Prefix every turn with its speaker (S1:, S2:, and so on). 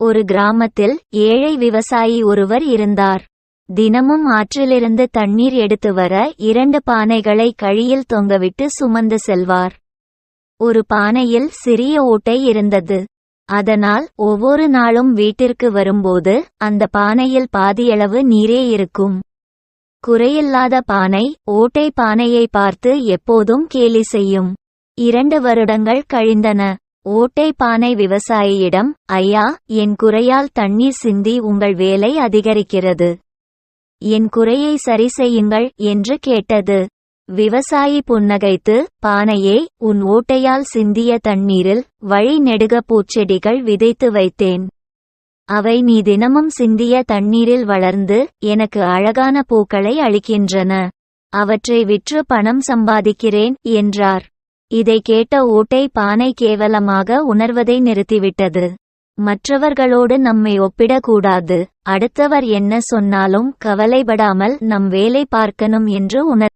S1: ஒரு கிராமத்தில் ஏழை விவசாயி ஒருவர் இருந்தார். தினமும் ஆற்றிலிருந்து தண்ணீர் எடுத்து வர இரண்டு பானைகளை கழியில் தொங்கவிட்டு சுமந்து செல்வார். ஒரு பானையில் சிறிய ஓட்டை இருந்தது. அதனால் ஒவ்வொரு நாளும் வீட்டிற்கு வரும்போது அந்த பானையில் பாதியளவு நீரே இருக்கும். குறையில்லாத பானை ஓட்டை பானையை பார்த்து எப்போதும் கேலி செய்யும். இரண்டு வருடங்கள் கழிந்தன. ஓட்டை பானை விவசாயியிடம் ஐயா என் குறையால் தண்ணீர் சிந்தி உங்கள் வேலை அதிகரிக்கிறது. என் குறையை சரி செய்யுங்கள் என்று கேட்டது. விவசாயி புன்னகைத்து பானையே உன் ஓட்டையால் சிந்திய தண்ணீரில் வழி நெடுக பூச்செடிகள் விதைத்து வைத்தேன். அவை நீ தினமும் சிந்திய தண்ணீரில் வளர்ந்து எனக்கு அழகான பூக்களை அளிக்கின்றன. அவற்றை விற்று பணம் சம்பாதிக்கிறேன் என்றார். இதை கேட்ட ஓட்டை பானை கேவலமாக உணர்வதை நிறுத்திவிட்டது. மற்றவர்களோடு நம்மை ஒப்பிடக்கூடாது. அடுத்தவர் என்ன சொன்னாலும் கவலைப்படாமல் நம் வேலை பார்க்கணும் என்று உணர்